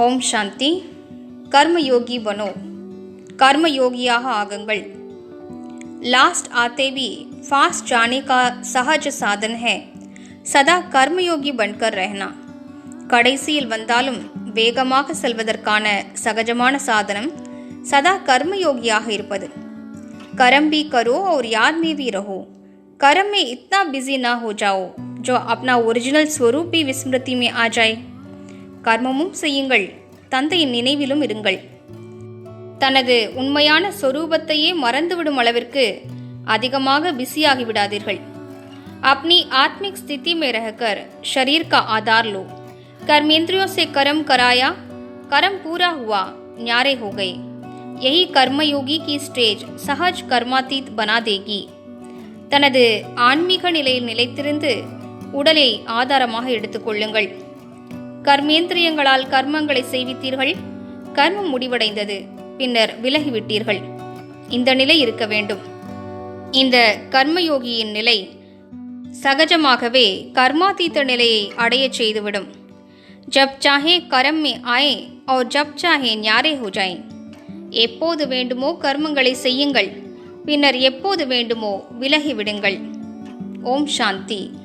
ஓம் சாந்தி கர்மயோகி பனோ कर्मयोगियाः आगंगल। Last आते भी fast जाने का सहज साधन है। सदा கர்மயோகி பன்கர் ரெஹனா கடைசியில் வந்தாலும் வேகமாக செல்வதற்கான சகஜமான சாதனம் சதா கர்மயோகியாக இருப்பது करम भी करो और याद में भी रहो। कर्म में इतना बिज़ी ना हो जाओ, जो अपना ओरिजिनल स्वरूप भी विस्मृति में आ जाए। கர்மமும் செய்யுங்கள் தந்தையின் நினைவிலும் இருங்கள் தனது உண்மையான சொரூபத்தையே மறந்துவிடும் அளவிற்கு அதிகமாக பிஸியாகி விடாதீர்கள் अपनी आत्मिक स्थिति में रहकर शरीर का आधार लो कर्मेंद्रियों से कर्म कराया कर्म पूरा हुआ न्यारे हो गए यही कर्मयोगी की स्टेज सहज कर्मातीत बना देगी தனது ஆன்மீக நிலையில் நிலைத்திருந்து உடலை ஆதாரமாக எடுத்துக்கொள்ளுங்கள் கர்மேந்திரியங்களால் கர்மங்களை செய்வித்தீர்கள். கர்மம் முடிவடைந்தது. பின்னர் விலகிவிட்டீர்கள். இந்த நிலை இருக்க வேண்டும். இந்த கர்மயோகியின் நிலை சகஜமாகவே கர்மாதீத்த நிலையை அடையச் செய்துவிடும். ஜப் சாஹே கரம் மே ஆயே और ஜப் சாஹே ஞாரே ஹூஜாயே எப்போது வேண்டுமோ கர்மங்களை செய்யுங்கள். பின்னர் எப்போது வேண்டுமோ விலகிவிடுங்கள். ஓம் சாந்தி.